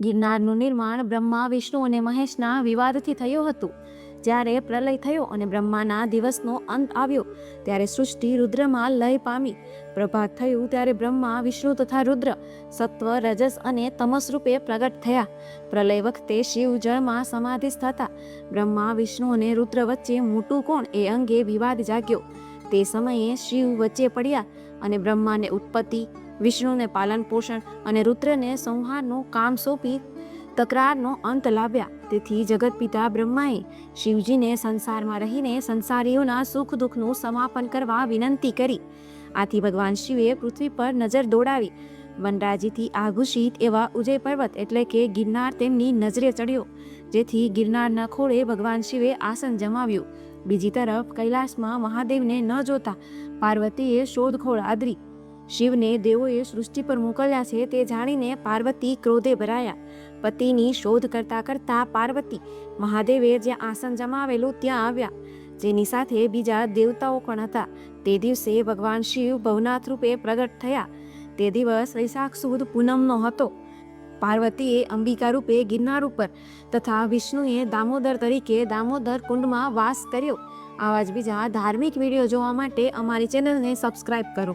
ગિરનારનું નિર્માણ બ્રહ્મા, વિષ્ણુ અને મહેશના વિવાદથી થયું હતું. જ્યારે પ્રલય થયો અને બ્રહ્માના દિવસનો અંત આવ્યો, ત્યારે સૃષ્ટિ રુદ્રમાં લય પામી. પ્રભાત થયું ત્યારે બ્રહ્મા, વિષ્ણુ તથા રુદ્ર સત્વ, રજસ અને તમસ રૂપે પ્રગટ થયા. પ્રલય વખતે શિવ જળમાં સમાધિસ્થ હતા બ્રહ્મા, વિષ્ણુ અને રુદ્ર વચ્ચે મોટું કોણ એ અંગે વિવાદ જાગ્યો. તે સમયે શિવ વચ્ચે પડ્યા અને બ્રહ્માને ઉત્પત્તિ, વિષ્ણુને પાલન પોષણ અને રુદ્રને સંહારનું કામ સોંપી તકરારનો અંત લાવ્યા. તેથી જગતપિતા બ્રહ્માએ શિવજીને સંસારમાં રહીને સંસારીઓના સુખ દુઃખનું સમાપન કરવા વિનંતી કરી. આથી ભગવાન શિવે પૃથ્વી પર નજર દોડાવી. વનરાજીથી આઘુષિત એવા ઉજય પર્વત એટલે કે ગિરનાર તેમની નજરે ચડ્યો. જેથી ગિરનારના ખોળે ભગવાન શિવે આસન જમાવ્યું. બીજી તરફ કૈલાસમાં મહાદેવને ન જોતા પાર્વતીએ શોધખોળ આદરી. શિવને દેવોએ સૃષ્ટિ પર મોકલ્યા છે તે જાણીને પાર્વતી ક્રોધે ભરાયા. પતિની શોધ કરતા કરતા પાર્વતી મહાદેવે જ્યાં આસન જમાવેલું ત્યાં આવ્યા. જેની સાથે બીજા દેવતાઓ પણ હતા. તે દિવસે ભગવાન શિવ ભવનાથ રૂપે પ્રગટ થયા. તે દિવસ વૈશાખ સુદ પૂનમનો હતો. પાર્વતીએ અંબિકા રૂપે ગિરનાર ઉપર તથા વિષ્ણુએ દામોદર તરીકે દામોદર કુંડમાં વાસ કર્યો. આવા જ બીજા ધાર્મિક વીડિયો જોવા માટે અમારી ચેનલને સબસ્ક્રાઈબ કરો.